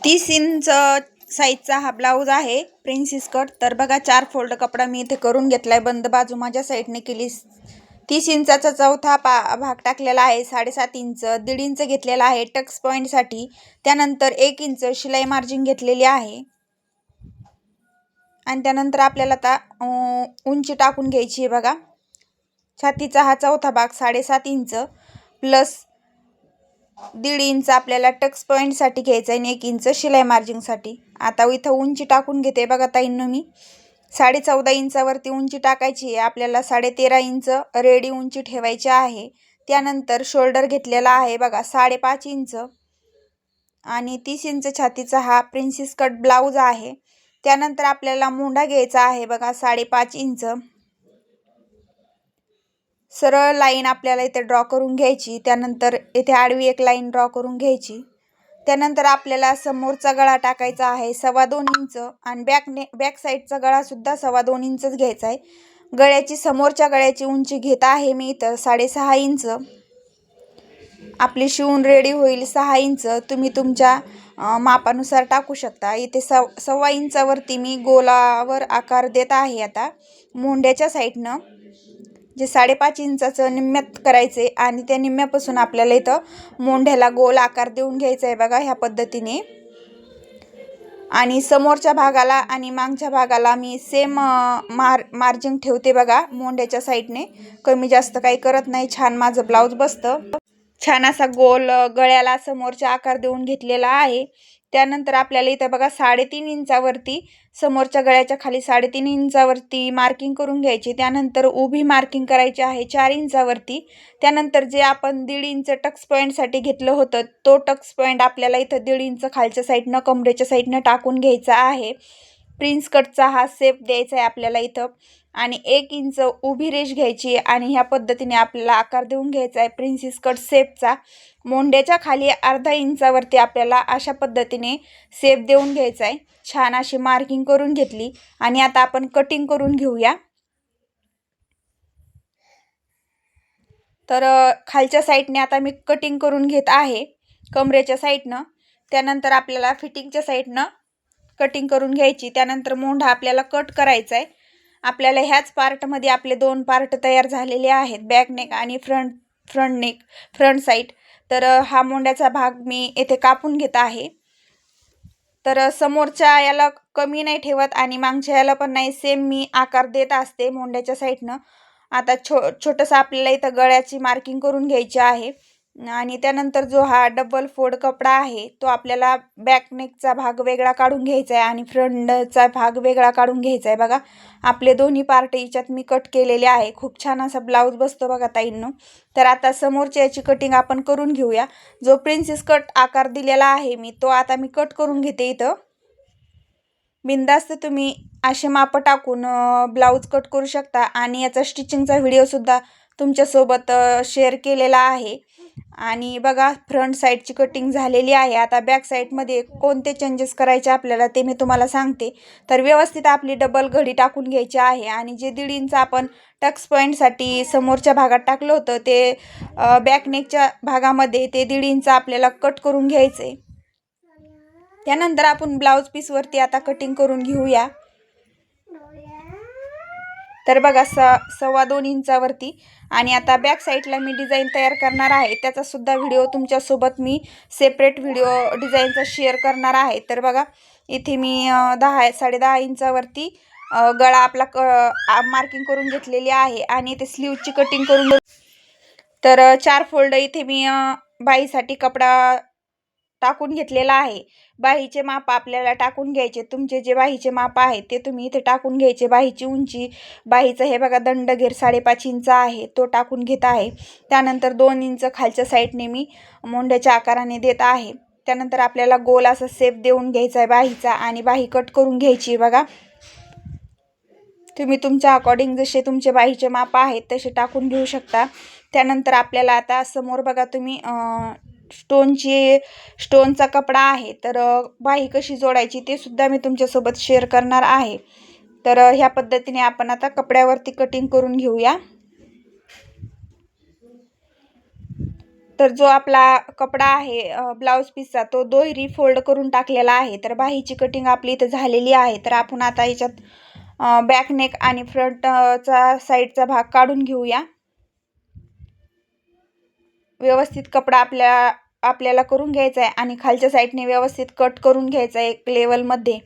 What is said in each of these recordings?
तीस इंच साईजचा हा ब्लाऊज आहे प्रिन्सिस कट तर बघा चार फोल्ड कपडा मी इथे करून घेतला आहे बंद बाजू माझ्या साईडने केली तीस इंचाचा चौथा पा भाग टाकलेला आहे साडेसात इंच दीड इंच घेतलेला आहे टक्स पॉईंटसाठी त्यानंतर एक इंच शिलाई मार्जिन घेतलेली आहे. आणि त्यानंतर आपल्याला आता उंची टाकून घ्यायची आहे बघा. छातीचा हा चौथा भाग साडेसात इंच प्लस दीड इंच आपल्याला टक्स पॉईंटसाठी घ्यायचं आहे आणि एक इंच शिलाई मार्जिंगसाठी आता इथं उंची टाकून घेते बघा ताईंनो मी. साडे चौदा इंचावरती उंची टाकायची आहे. आपल्याला साडेतेरा इंच रेडी उंची ठेवायची आहे. त्यानंतर शोल्डर घेतलेला आहे बघा साडेपाच इंच. आणि तीस इंच छातीचा हा प्रिन्सिस कट ब्लाऊज आहे. त्यानंतर आपल्याला मुंडा घ्यायचा आहे बघा साडेपाच इंच. सरळ लाईन आपल्याला इथे ड्रॉ करून घ्यायची त्यानंतर इथे आडवी एक लाईन ड्रॉ करून घ्यायची. त्यानंतर आपल्याला समोरचा गळा टाकायचा आहे सव्वा दोन इंच आणि बॅकने बॅक साईडचा गळासुद्धा सव्वा दोन इंचच घ्यायचा आहे. गळ्याची समोरच्या गळ्याची उंची घेत आहे मी इथं साडेसहा इंच. आपली शिवून रेडी होईल सहा इंच. तुम्ही तुमच्या मापानुसार टाकू शकता. इथे सव सव्वा इंचावरती मी गोलावर आकार देत आहे आता मुंड्याच्या साईडनं. जे साडेपाच इंचाचं निम्म्यात करायचे आणि त्या निम्म्यापासून आपल्याला इथं मोंढ्याला गोल आकार देऊन घ्यायचा आहे बघा ह्या पद्धतीने. आणि समोरच्या भागाला आणि मागच्या भागाला मी सेम मार मार्जिन ठेवते बघा मोंढ्याच्या साईडने कमी जास्त काही करत नाही छान माझं ब्लाऊज बसतं. छान असा गोल गळ्याला समोरचा आकार देऊन घेतलेला आहे. त्यानंतर आपल्याला इथं बघा साडेतीन इंचावरती समोरच्या गळ्याच्या खाली साडेतीन इंचावरती मार्किंग करून घ्यायची. त्यानंतर उभी मार्किंग करायची आहे चार इंचावरती. त्यानंतर जे आपण दीड इंच टक्स पॉईंटसाठी घेतलं होतं तो टक्स पॉईंट आपल्याला इथं दीड इंच खालच्या साईडनं कमरेच्या साईडनं टाकून घ्यायचा आहे. प्रिन्स कटचा हा सेप द्यायचा आहे आपल्याला इथं. आणि एक इंच उभी रेष घ्यायची आणि ह्या पद्धतीने आपल्याला आकार देऊन घ्यायचा आहे. प्रिन्सेस कट सेपचा मोंड्याच्या खाली अर्धा इंचावरती आपल्याला अशा पद्धतीने सेप देऊन घ्यायचा आहे. छान अशी मार्किंग करून घेतली. आणि आता आपण कटिंग करून घेऊया. तर खालच्या साईडने आता मी कटिंग करून घेत आहे. कमरेच्या साईडनं त्यानंतर आपल्याला फिटिंगच्या साईडनं कटिंग करून घ्यायची. त्यानंतर मोंढा आपल्याला कट करायचा आहे. आपल्याला ह्याच पार्टमध्ये आपले दोन पार्ट तयार झालेले आहेत. बॅक नेक आणि front front neck front side. तर हा मोंड्याचा भाग मी येथे कापून घेत आहे. तर समोरच्या याला कमी नाही ठेवत आणि मागच्या याला पण नाही. सेम मी आकार देत असते मोंड्याच्या साईडनं. आता छो छोटंसं आपल्याला इथं गळ्याची मार्किंग करून घ्यायची आहे. आणि त्यानंतर जो हा डबल फोड कपडा आहे तो आपल्याला बॅकनेकचा भाग वेगळा काढून घ्यायचा आहे आणि फ्रंटचा भाग वेगळा काढून घ्यायचा आहे. बघा आपले दोन्ही पार्ट याच्यात मी कट केलेले आहे. खूप छान असा ब्लाऊज बसतो बघा ताईंनो. तर आता समोरच्या याची कटिंग आपण करून घेऊया. जो प्रिन्सेस कट आकार दिलेला आहे मी तो आता मी कट करून घेते इथं. बिंदास्त तुम्ही असे माप टाकून ब्लाऊज कट करू शकता. आणि याचा स्टिचिंगचा व्हिडिओसुद्धा तुमच्यासोबत शेअर केलेला आहे. आणि बघा फ्रंट साईडची कटिंग झालेली आहे. आता बॅक साईडमध्ये कोणते चेंजेस करायचे आपल्याला ते मी तुम्हाला सांगते. तर व्यवस्थित आपली डबल घडी टाकून घ्यायची आहे आणि जे दीड इंच आपण टक्स पॉईंटसाठी समोरच्या भागात टाकलं होतं ते बॅकनेकच्या भागामध्ये ते दीड इंच आपल्याला कट करून घ्यायचं आहे त्यानंतर आपण ब्लाऊज पीसवरती आता कटिंग करून घेऊया. तर बघा स सव्वा दोन इंचावरती. आणि आता बॅक साईडला मी डिझाईन तयार करणार आहे. त्याचासुद्धा व्हिडिओ तुमच्यासोबत मी सेपरेट व्हिडिओ डिझाईनचा शेअर करणार आहे. तर बघा इथे मी दहा साडेदहा इंचावरती गळा आपला क मार्किंग करून घेतलेली आहे. आणि इथे स्लीवची कटिंग करून तर चार फोल्ड इथे मी बाईसाठी कपडा टाकून घेतलेला आहे. बाहीचे माप आपल्याला टाकून घ्यायचे. तुमचे जे बाहीचे माप आहे ते तुम्ही इथे टाकून घ्यायचे. बाहीची उंची बाहीचं हे बघा दंडघेर साडेपाच इंच आहे तो टाकून घेत आहे. त्यानंतर दोन इंच खालच्या साईडने मी मोंड्याच्या आकाराने देत आहे. त्यानंतर आपल्याला गोल असा सेप देऊन घ्यायचा आहे बाहीचा आणि बाही कट करून घ्यायची बघा. तुम्ही तुमच्या अकॉर्डिंग जसे तुमचे बाहीचे माप आहेत तसे टाकून घेऊ शकता. त्यानंतर आपल्याला आता समोर बघा तुम्ही स्टोनची स्टोनचा कपडा आहे तर बाही कशी जोडायची ते सुद्धा मी तुमच्यासोबत शेअर करणार आहे. तर ह्या पद्धतीने आपण आता कपड्यावरती कटिंग करून घेऊया. तर जो आपला कपडा आहे ब्लाऊज पीसचा तो दोहरी फोल्ड करून टाकलेला आहे. तर बाहीची कटिंग आपली इथं झालेली आहे. तर आपण आता याच्यात बॅकनेक आणि फ्रंटचा साईडचा भाग काढून घेऊया. व्यवस्थित कपडा आपल्या आपल्याला करून घ्यायचा आहे आणि खालच्या साईडने व्यवस्थित कट करून घ्यायचा आहे एक लेवलमध्ये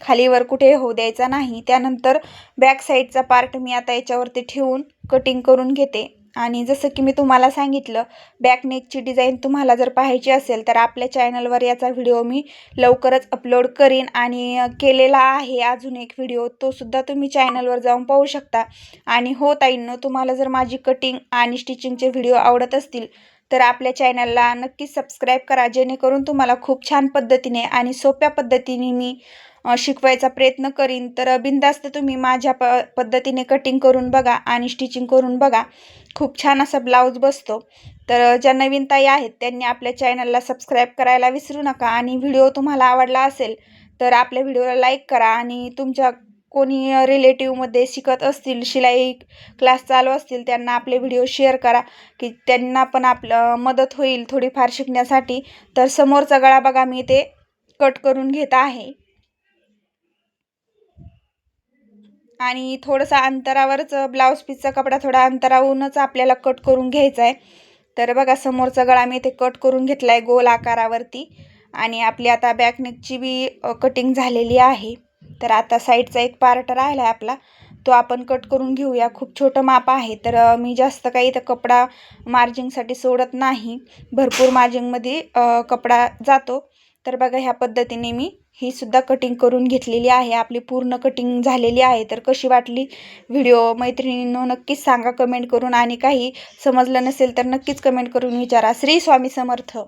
खालीवर कुठे होऊ द्यायचा नाही. त्यानंतर बॅक साईडचा पार्ट मी आता याच्यावरती ठेवून कटिंग करून घेते. आणि जसं की मी तुम्हाला सांगितलं बॅक नेकची डिझाईन तुम्हाला जर पाहायची असेल तर आपल्या चॅनलवर याचा व्हिडिओ मी लवकरच अपलोड करीन. आणि केलेला आहे अजून एक व्हिडिओ तो सुद्धा तुम्ही चॅनलवर जाऊन पाहू शकता. आणि हो ताईंनो तुम्हाला जर माझी कटिंग आणि स्टिचिंगचे व्हिडिओ आवडत असतील तर आपल्या चॅनलला नक्कीच सबस्क्राईब करा जेणेकरून तुम्हाला खूप छान पद्धतीने आणि सोप्या पद्धतीने मी शिकवायचा प्रयत्न करीन. तर बिंदास्त तुम्ही माझ्या प पद्धतीने कटिंग करून बघा आणि स्टिचिंग करून बघा. खूप छान असा ब्लाऊज बसतो. तर ज्या नवीन ताई आहेत त्यांनी आपल्या चॅनलला सबस्क्राईब करायला विसरू नका आणि व्हिडिओ तुम्हाला आवडला असेल तर आपल्या व्हिडिओला लाईक करा आणि तुमच्या कोणी रिलेटिव्हमध्ये शिकत असतील शिलाई क्लास चालू असतील त्यांना आपले व्हिडिओ शेअर करा की त्यांना पण आपलं मदत होईल थोडीफार शिकण्यासाठी. तर समोरचा गळा बघा मी ते कट करून घेत आहे. आणि थोडंसं अंतरावरच ब्लाऊज पीसचा कपडा थोडा अंतरावरूनच आपल्याला कट करून घ्यायचा आहे. तर बघा समोरचा गळा मी ते कट करून घेतला आहे गोल आकारावरती. आणि आपली आता बॅकनेकची बी कटिंग झालेली आहे. तर आता साईडचा एक पार्ट राहिला आहे आपला. तो आपण कट करून घेऊया. खूप छोटं माप आहे. तर मी जास्त काही तर कपडा मार्जिंगसाठी सोडत नाही. भरपूर मार्जिंगमध्ये कपडा जातो. तर बघा ह्या पद्धतीने मी ही सुद्धा कटिंग करून घेतलेली आहे. आपली पूर्ण कटिंग झालेली आहे. तर कशी वाटली व्हिडिओ? मैत्रिणींनो नक्कीच सांगा कमेंट करून. आणि काही समजलं नसेल तर नक्कीच कमेंट करून विचारा. श्री स्वामी समर्थ.